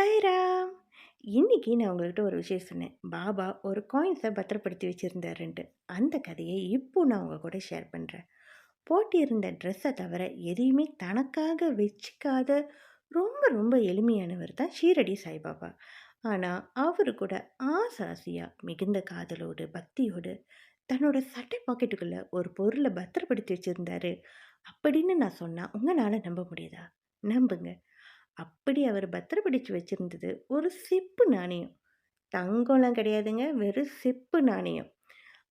சைராம் இன்றைக்கி நான் உங்கள்கிட்ட ஒரு விஷயம் சொன்னேன். பாபா ஒரு காயின்ஸை பத்திரப்படுத்தி வச்சுருந்தாருன்ட்டு அந்த கதையை இப்போ நான் உங்கள் கூட ஷேர் பண்ணுறேன் போட்டிருந்த ட்ரெஸ்ஸை தவிர எதையுமே தனக்காக வச்சுக்காத ரொம்ப ரொம்ப எளிமையானவர் தான் ஷீரடி சாய்பாபா. ஆனால் அவர் கூட ஆசாசியாக மிகுந்த காதலோடு பக்தியோடு தன்னோட சட்டை பாக்கெட்டுக்குள்ளே ஒரு பொருளை பத்திரப்படுத்தி வச்சுருந்தாரு. அப்படின்னு நான் சொன்னால் உங்களால் நம்ப முடியுதா? நம்புங்க. அப்படி அவர் பத்திரப்படுத்தி வச்சுருந்தது ஒரு செப்பு நாணயம். தங்கம்லாம் கிடையாதுங்க வெறும் செப்பு நாணயம்.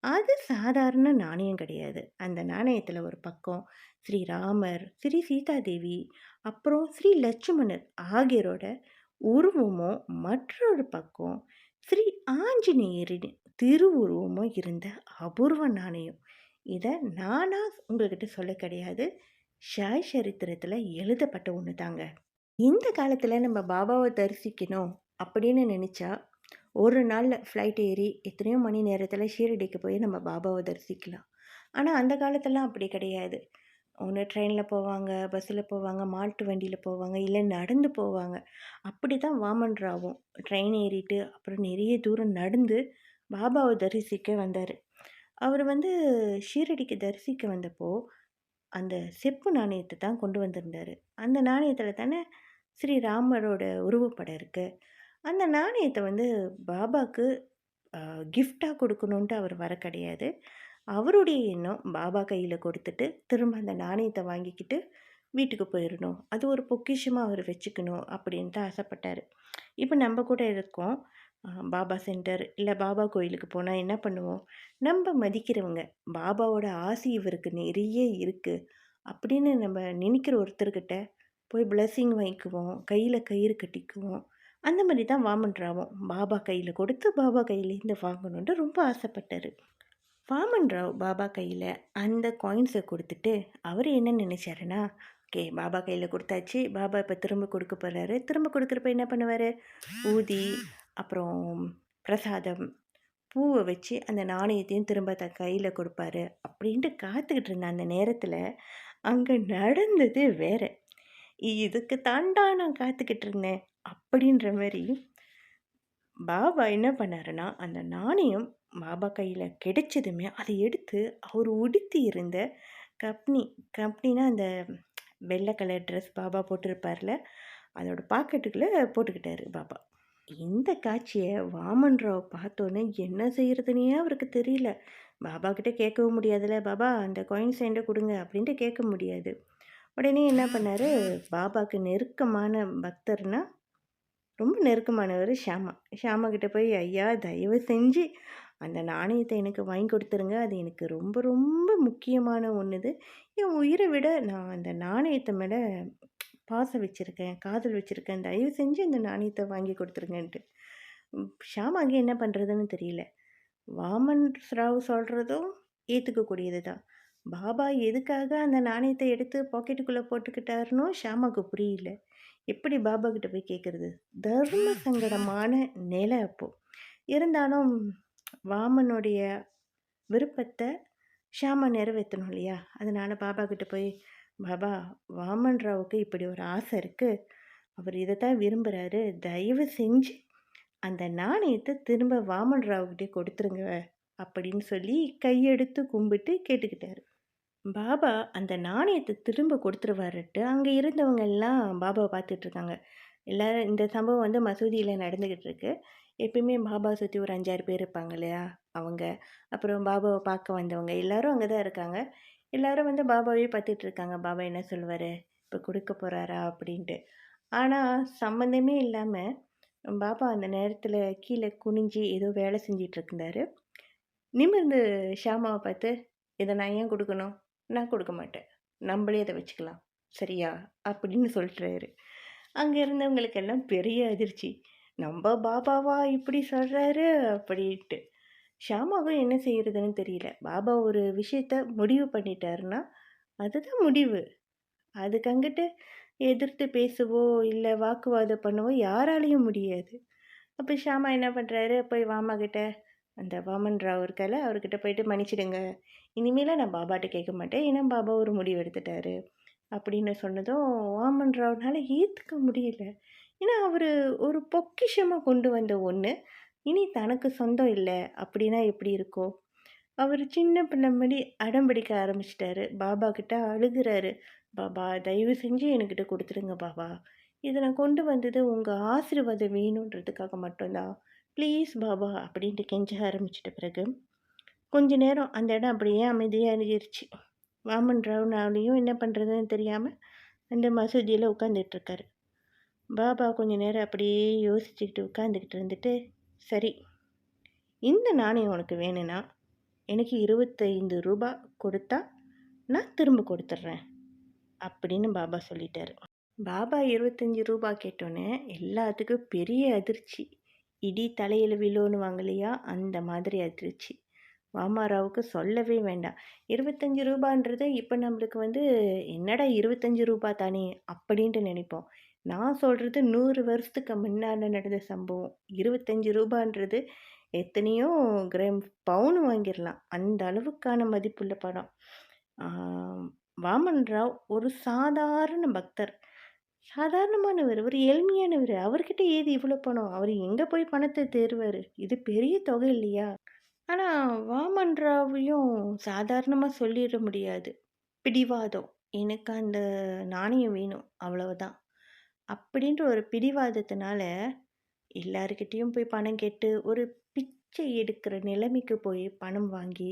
அது சாதாரண நாணயம் கிடையாது. அந்த நாணயத்தில் ஒரு பக்கம் ஸ்ரீராமர் ஸ்ரீ சீதாதேவி அப்புறம் ஸ்ரீ லட்சுமணர் ஆகியோரோட உருவமும் மற்றொரு பக்கம் ஸ்ரீ ஆஞ்சநேயரின் திருவுருவமும் இருந்த அபூர்வ நாணயம். இதை நானாக உங்கள்கிட்ட சொல்ல கிடையாது. ஷாய் சரித்திரத்தில் எழுதப்பட்ட ஒன்று தாங்க இந்த காலத்தில் நம்ம பாபாவை தரிசிக்கணும் அப்படின்னு நினச்சா ஒரு நாளில் ஃப்ளைட் ஏறி எத்தனையோ மணி நேரத்தில் ஷீரடிக்கு போய் நம்ம பாபாவை தரிசிக்கலாம். ஆனால் அந்த காலத்தெல்லாம் அப்படி கிடையாது. ஒன்று ட்ரெயினில் போவாங்க பஸ்ஸில் போவாங்க மாட்டு வண்டியில் போவாங்க இல்லை நடந்து போவாங்க. அப்படி தான் வாமன் ராவும் ட்ரெயின் ஏறிட்டு அப்புறம் நிறைய தூரம் நடந்து பாபாவை தரிசிக்க வந்தார். அவர் வந்து ஷீரடிக்கு தரிசிக்க வந்தப்போ அந்த செப்பு நாணயத்தை தான் கொண்டு வந்திருந்தார். அந்த நாணயத்தில் தானே ஸ்ரீராமரோட உருவப்படம் இருக்குது அந்த நாணயத்தை வந்து பாபாவுக்கு கிஃப்டாக கொடுக்கணுன்ட்டு அவர் வர கிடையாது. அவருடைய எண்ணம் பாபா கையில் கொடுத்துட்டு திரும்ப அந்த நாணயத்தை வாங்கிக்கிட்டு வீட்டுக்கு போயிடணும் அது ஒரு பொக்கிஷமாக அவர் வச்சுக்கணும் அப்படின்ட்டு ஆசைப்பட்டார். இப்போ நம்ம கூட இருக்கோம். பாபா சென்டர் இல்லை பாபா கோயிலுக்கு போனால் என்ன பண்ணுவோம்? நம்ம மதிக்கிறவங்க பாபாவோட ஆசி இவருக்கு நிறைய இருக்குது அப்படின்னு நம்ம நினைக்கிற ஒருத்தர்கிட்ட போய் பிளெஸ்ஸிங் வாங்கிக்குவோம். கையில் கயிறு கட்டிக்குவோம். அந்த மாதிரி தான் வாமன் ராவும். பாபா கையில் கொடுத்து பாபா கையிலேருந்து வாங்கணுன்ட்டு ரொம்ப ஆசைப்பட்டார். வாமன் ராவ் பாபா கையில் அந்த காயின்ஸை கொடுத்துட்டு அவர் என்ன நினச்சாருன்னா ஓகே பாபா கையில் கொடுத்தாச்சு. பாபா இப்போ திரும்ப கொடுக்க போகிறாரு திரும்ப கொடுக்குறப்ப என்ன பண்ணுவார்? ஊதி அப்புறம் பிரசாதம் பூவை வச்சு அந்த நாணயத்தையும் திரும்ப த கையில் கொடுப்பாரு. அப்படின்ட்டு காத்துக்கிட்டு இருந்த அந்த நேரத்தில் அங்கே நடந்தது வேறு. இதுக்கு தாண்டா நான் காத்துக்கிட்டு இருந்தேன் அப்படின்ற மாதிரி பாபா என்ன பண்ணாருன்னா அந்த நாணயம் பாபா கையில் கிடைச்சதுமே அதை எடுத்து அவர் உடுத்தி இருந்த கப்னி கப்னினா அந்த வெள்ளை கலர் ட்ரெஸ் பாபா போட்டிருப்பார்ல அதோட பாக்கெட்டுக்குள்ளே போட்டுக்கிட்டாரு பாபா. இந்த காட்சியை வாமன் ராவ் பார்த்தோன்னே என்ன செய்கிறதுனே அவருக்கு தெரியல. பாபா கிட்டே கேட்கவும் முடியாதுல்ல பாபா அந்த காயின்ஸ் என்கிட்ட கொடுங்க அப்படின்ட்டு கேட்க முடியாது. உடனே என்ன பண்ணார்? பாபாவுக்கு நெருக்கமான பக்தர்னா ரொம்ப நெருக்கமானவர் ஷாமா ஷாமா கிட்டே போய் ஐயா தயவு செஞ்சு அந்த நாணயத்தை எனக்கு வாங்கி கொடுத்துருங்க. அது எனக்கு ரொம்ப ரொம்ப முக்கியமான ஒன்றுது என் உயிரை விட நான் அந்த நாணயத்தை மேலே பாசம் வச்சுருக்கேன் காதல் வச்சுருக்கேன். தயவு செஞ்சு அந்த நாணயத்தை வாங்கி கொடுத்துருங்கன்ட்டு. ஷாமாக்கு என்ன பண்ணுறதுன்னு தெரியல. வாமன் ராவ் சொல்கிறதும் ஏற்றுக்கக்கூடியது தான் பாபா எதுக்காக அந்த நாணயத்தை எடுத்து பாக்கெட்டுக்குள்ளே போட்டுக்கிட்டாருனோ ஷாமாவுக்கு புரியல. எப்படி பாபா கிட்ட போய் கேட்குறது தர்ம சங்கடமான நிலை அப்போது இருந்தாலும் வாமனுடைய விருப்பத்தை ஷாமா நிறைவேற்றணும் இல்லையா? அதனால் பாபா கிட்ட போய் பாபா வாமன் ராவுக்கு இப்படி ஒரு ஆசை இருக்குது அவர் இதை தான் விரும்புகிறாரு தயவு செஞ்சு அந்த நாணயத்தை திரும்ப வாமன் ராவுக்கிட்டே கொடுத்துருங்க. அப்படின்னு சொல்லி கையெடுத்து கும்பிட்டு கேட்டுக்கிட்டாரு. பாபா அந்த நாணயத்தை திரும்ப கொடுத்துருவாருட்டு அங்கே இருந்தவங்க எல்லாம் பாபாவை பார்த்துட்ருக்காங்க எல்லோரும் இந்த சம்பவம் வந்து மசூதியில் நடந்துக்கிட்டு இருக்கு. எப்பயுமே பாபா சுற்றி ஒரு அஞ்சாறு பேர் இருப்பாங்க இல்லையா? அவங்க. அப்புறம் பாபாவை பார்க்க வந்தவங்க எல்லோரும் அங்கே தான் இருக்காங்க. எல்லோரும் வந்து பாபாவே பார்த்துட்ருக்காங்க பாபா என்ன சொல்லுவார்? இப்போ கொடுக்க போகிறாரா அப்படின்ட்டு. ஆனால் சம்மந்தமே இல்லாமல் பாபா அந்த நேரத்தில் கீழே குனிஞ்சு ஏதோ வேலை செஞ்சிட்ருந்தாரு நிமிர்ந்து ஷாமாவை பார்த்து இதை நான் ஏன் கொடுக்கணும்? நான் கொடுக்க மாட்டேன். நம்மளே அதை வச்சுக்கலாம். சரியா? அப்படின்னு சொல்கிறாரு அங்கே இருந்தவங்களுக்கெல்லாம் பெரிய அதிர்ச்சி. நம்ம பாபாவா இப்படி சொல்கிறாரு அப்படின்ட்டு. ஷாமாவும் என்ன செய்கிறதுன்னு தெரியல. பாபா ஒரு விஷயத்த முடிவு பண்ணிட்டாருன்னா அதுதான் முடிவு. அதுக்கு அங்கிட்டு எதிர்த்து பேசவோ இல்லை வாக்குவாதம் பண்ணவோ யாராலையும் முடியாது. அப்போ ஷாமா என்ன பண்ணுறாரு போய் வாமா கிட்ட அந்த வாமன் ராவ் இருக்கால அவர்கிட்ட போயிட்டு மன்னிச்சிடுங்க. இனிமேல் நான் பாபாட்ட கேட்க மாட்டேன். ஏன்னா பாபா ஒரு முடிவு எடுத்துட்டாரு. அப்படின்னு சொன்னதும் வாமன் ராவ்னால் ஏற்றுக்க முடியல. ஏன்னா அவர் ஒரு பொக்கிஷமாக கொண்டு வந்த ஒன்று இனி தனக்கு சொந்தம் இல்லை. அப்படின்னா எப்படி இருக்கும்? அவர் சின்ன பிள்ளை மாரி அடம் பிடிக்க ஆரம்பிச்சிட்டாரு. பாபா கிட்ட அழுகுறாரு. "பாபா தயவு செஞ்சு என்கிட்ட கொடுத்துருங்க பாபா. இதை நான் கொண்டு வந்தது உங்கள் ஆசீர்வாதம் வேணுன்றதுக்காக மட்டும்தான். ப்ளீஸ் பாபா" அப்படின்ட்டு கெஞ்ச ஆரம்பிச்சிட்ட பிறகு, கொஞ்ச நேரம் அந்த இடம் அப்படியே அமைதியாக இருந்துருச்சு. வாமன் ராவ்னாலையும் என்ன பண்ணுறதுன்னு தெரியாமல் அந்த மசூதியில் உட்காந்துட்டுருக்காரு. பாபா கொஞ்ச நேரம் அப்படியே யோசிச்சுக்கிட்டு உட்காந்துக்கிட்டு இருந்துட்டு, "சரி, இந்த நாணயம் உனக்கு வேணும்னா, எனக்கு இருபத்தைந்து ரூபா கொடுத்தா நான் திரும்ப கொடுத்துட்றேன் அப்படின்னு பாபா சொல்லிட்டாரு. பாபா இருபத்தஞ்சி ரூபா கேட்டோன்னே எல்லாத்துக்கும் பெரிய அதிர்ச்சி. இடி தலையில் விழுன்னுவாங்க இல்லையா? அந்த மாதிரி அதிர்ச்சி. வாமாராவுக்கு சொல்லவே வேண்டாம். இருபத்தஞ்சி ரூபான்றது இப்போ நம்மளுக்கு வந்து என்னடா இருபத்தஞ்சி ரூபா தானே அப்படின்ட்டு நினைப்போம். நான் சொல்கிறது நூறு வருஷத்துக்கு முன்னால் நடந்த சம்பவம். இருபத்தஞ்சி ரூபான்றது எத்தனையோ கிராம் பவுன் வாங்கிடலாம் அந்த அளவுக்கான மதிப்புள்ள படம் வாமன் ராவ் ஒரு சாதாரண பக்தர். சாதாரணமானவர். ஒரு ஏழ்மையானவர் அவர்கிட்ட ஏது இவ்வளோ பணம்? அவர் எங்கே போய் பணத்தை தேர்வார் இது பெரிய தொகை இல்லையா? ஆனால் வாமன்ராவையும் சாதாரணமாக சொல்லிட முடியாது. பிடிவாதம். எனக்கு அந்த நாணயம் வேணும். அவ்வளவுதான். அப்படின்ற ஒரு பிடிவாதத்தினால எல்லாருக்கிட்டேயும் போய் பணம் கேட்டு, ஒரு பிச்சை எடுக்கிற நிலைமைக்கு போய் பணம் வாங்கி,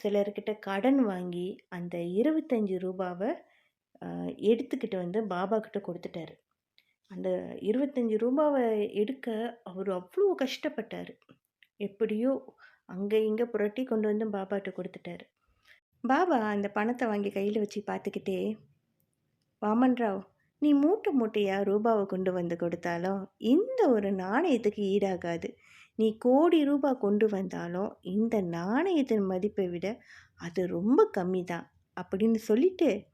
சிலர்கிட்ட கடன் வாங்கி, அந்த இருபத்தஞ்சி ரூபாவை எடுத்துக்கிட்டு வந்து பாபா கிட்ட கொடுத்துட்டாரு அந்த இருபத்தஞ்சி ரூபாவை எடுக்க அவர் அவ்வளோ கஷ்டப்பட்டார் எப்படியோ அங்கே இங்கே புரட்டி கொண்டு வந்து பாபாட்ட கொடுத்துட்டாரு பாபா அந்த பணத்தை வாங்கி கையில் வச்சு பார்த்துக்கிட்டே, "வாமன் ராவ், நீ மூட்டை மூட்டையாக ரூபாவை கொண்டு வந்து கொடுத்தாலும், இந்த ஒரு நாணயத்துக்கு ஈடாகாது. நீ கோடி ரூபா கொண்டு வந்தாலும், இந்த நாணயத்தின் மதிப்பை விட அது ரொம்ப கம்மி தான்." அப்படின்னு சொல்லிட்டு,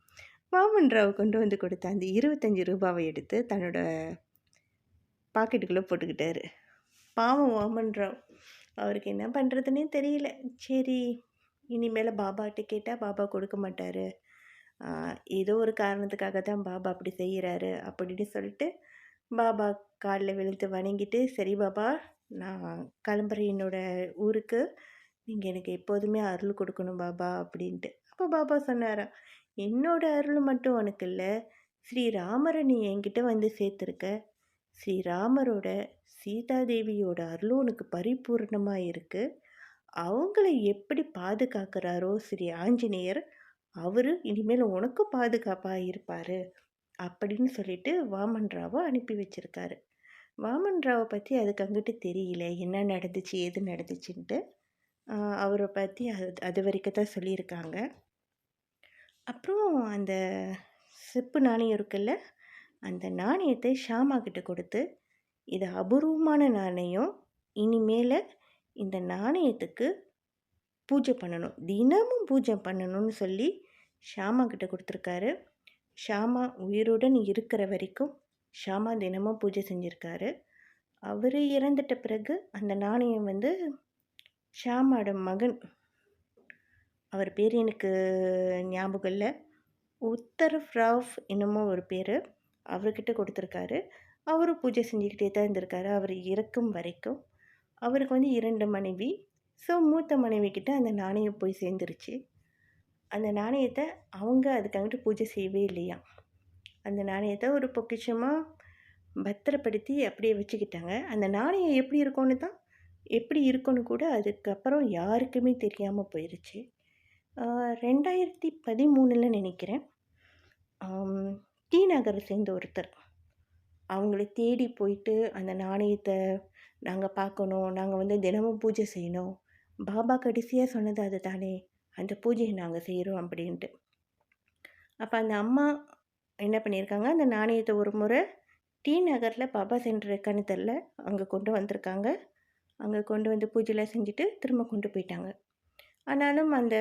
வாமன் ராவ் கொண்டு வந்து கொடுத்த அந்த இருபத்தஞ்சி ரூபாவை எடுத்து தன்னோட பாக்கெட்டுக்குள்ளே போட்டுக்கிட்டாரு. பாவம் வாமன் ராவ். அவருக்கு என்ன பண்ணுறதுனே தெரியல. சரி, இனிமேல் பாபாட்ட கேட்டால் பாபா கொடுக்க மாட்டார் ஏதோ ஒரு காரணத்துக்காக தான் பாபா அப்படி செய்கிறாரு அப்படின்னு சொல்லிட்டு, பாபா காலில் விழுந்து வணங்கிட்டு, "சரி பாபா, நான் கிளம்புறேன் ஊருக்கு. நீங்கள் எனக்கு எப்போதுமே அருள் கொடுக்கணும் பாபா" அப்படின்ட்டு. அப்போ பாபா சொன்னாராம், "என்னோட அருள் மட்டும் உனக்கு இல்லை ஸ்ரீராமரை நீ என்கிட்ட வந்து சேர்த்துருக்க. ஸ்ரீராமரோட, சீதா தேவியோட அருளும் உனக்கு பரிபூர்ணமாக இருக்குது அவங்கள எப்படி பாதுகாக்கிறாரோ ஸ்ரீ ஆஞ்சநேயர், அவர் இனிமேல் உனக்கும் பாதுகாப்பாக இருப்பார் அப்படின்னு சொல்லிட்டு வாமன் ராவை அனுப்பி வச்சுருக்காரு வாமன் ராவை பற்றி அதுக்கு அங்கிட்டு தெரியல. என்ன நடந்துச்சு, எது நடந்துச்சுன்ட்டு. அவரை பற்றி அது அது வரைக்கும் தான் சொல்லியிருக்காங்க. அப்புறம் அந்த செப்பு நாணயம் இருக்குல்ல, அந்த நாணயத்தை ஷாமா கிட்ட கொடுத்து "இது அபூர்வமான நாணயம். இனிமேல் இந்த நாணயத்துக்கு பூஜை பண்ணணும். தினமும் பூஜை பண்ணணும்னு" சொல்லி ஷாமா கிட்ட கொடுத்துருக்காரு ஷாமா உயிருடன் இருக்கிற வரைக்கும், ஷாமா தினமும் பூஜை செஞ்சுருக்காரு அவர் இறந்துட்ட பிறகு அந்த நாணயம் வந்து ஷாமாவோட மகன் அவர் பேர் எனக்கு ஞாபகம் இல்லை உத்தரவ் ராவ் என்னமோ ஒரு பேர் அவர்கிட்ட கொடுத்துருக்காரு அவரும் பூஜை செஞ்சுக்கிட்டே தான் இருந்திருக்காரு. அவர் இறக்கும் வரைக்கும். அவருக்கு வந்து இரண்டு மனைவி. ஸோ மூத்த மனைவி கிட்ட அந்த நாணயம் போய் சேர்ந்துருச்சு. அந்த நாணயத்தை அவங்க அதுக்காகட்டு பூஜை செய்யவே இல்லையா அந்த நாணயத்தை ஒரு பொக்கிஷமாக பத்திரப்படுத்தி அப்படியே வச்சுக்கிட்டாங்க. அந்த நாணயம் எப்படி இருக்கும்னு தான் எப்படி இருக்குன்னு கூட அதுக்கப்புறம் யாருக்குமே தெரியாமல் போயிருச்சு. ரெண்டாயிரத்தி பதிமூணில் நினைக்கிறேன். டி நகரை சேர்ந்த ஒருத்தர். அவங்கள தேடி போயிட்டு அந்த நாணயத்தை நாங்கள் பார்க்கணும். நாங்கள் வந்து தினமும் பூஜை செய்யணும். பாபா கடைசியாக சொன்னது அது தானே அந்த பூஜையை நாங்கள் செய்கிறோம் அப்படின்ட்டு. அப்போ அந்த அம்மா என்ன பண்ணியிருக்காங்க, அந்த நாணயத்தை ஒரு முறை டி நகரில் பாபா சென்டர் இருக்கான்னு அங்கே கொண்டு வந்திருக்காங்க. அங்கே கொண்டு வந்து பூஜைலாம் செஞ்சுட்டு திரும்ப கொண்டு போயிட்டாங்க. ஆனாலும் அந்த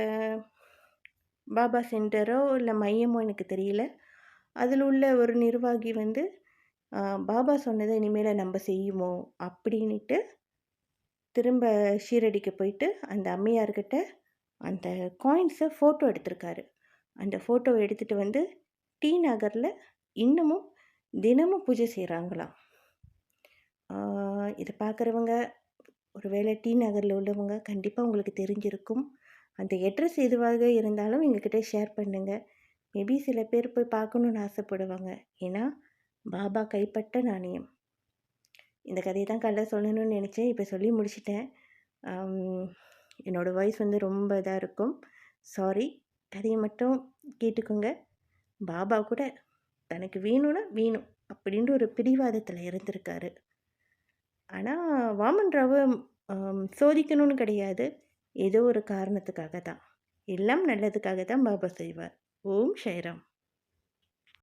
பாபா சென்டரோ, இல்லை மையமோ எனக்கு தெரியல. அதில் உள்ள ஒரு நிர்வாகி வந்து, பாபா சொன்னதை இனிமேல் நம்ம செய்யுமோ அப்படின்னுட்டு, திரும்ப ஷீரடிக்கு போயிட்டு அந்த அம்மையார்கிட்ட அந்த காயின்ஸை ஃபோட்டோ எடுத்திருக்காரு. அந்த ஃபோட்டோவை எடுத்துகிட்டு வந்து டி நகரில் இன்னமும் தினமும் பூஜை செய்கிறாங்களாம் இதை பார்க்குறவங்க ஒருவேளை டி நகரில் உள்ளவங்க கண்டிப்பாக உங்களுக்கு தெரிஞ்சிருக்கும். அந்த அட்ரஸ் எதுவாக இருந்தாலும் எங்ககிட்ட ஷேர் பண்ணுங்கள் மேபி சில பேர் போய் பார்க்கணுன்னு ஆசைப்படுவாங்க. ஏன்னா பாபா கைப்பட்ட நாணயம். இந்த கதையை தான் கல்ல சொல்லணும்னு நினச்சேன். இப்போ சொல்லி முடிச்சிட்டேன். என்னோடய என்னோட வாய்ஸ் வந்து ரொம்ப இதாக இருக்கும். சாரி கதையை மட்டும் கேட்டுக்கோங்க. பாபா கூட தனக்கு வேணும்னா வேணும். அப்படின்ற ஒரு பிடிவாதத்தில் இருந்திருக்காரு. ஆனால் வாமன் ராவை சோதிக்கணும்னு கிடையாது. ஏதோ ஒரு காரணத்துக்காக தான் எல்லாம் நல்லதுக்காக தான் பாபா செய்வார். ஓம் ஷைராம்.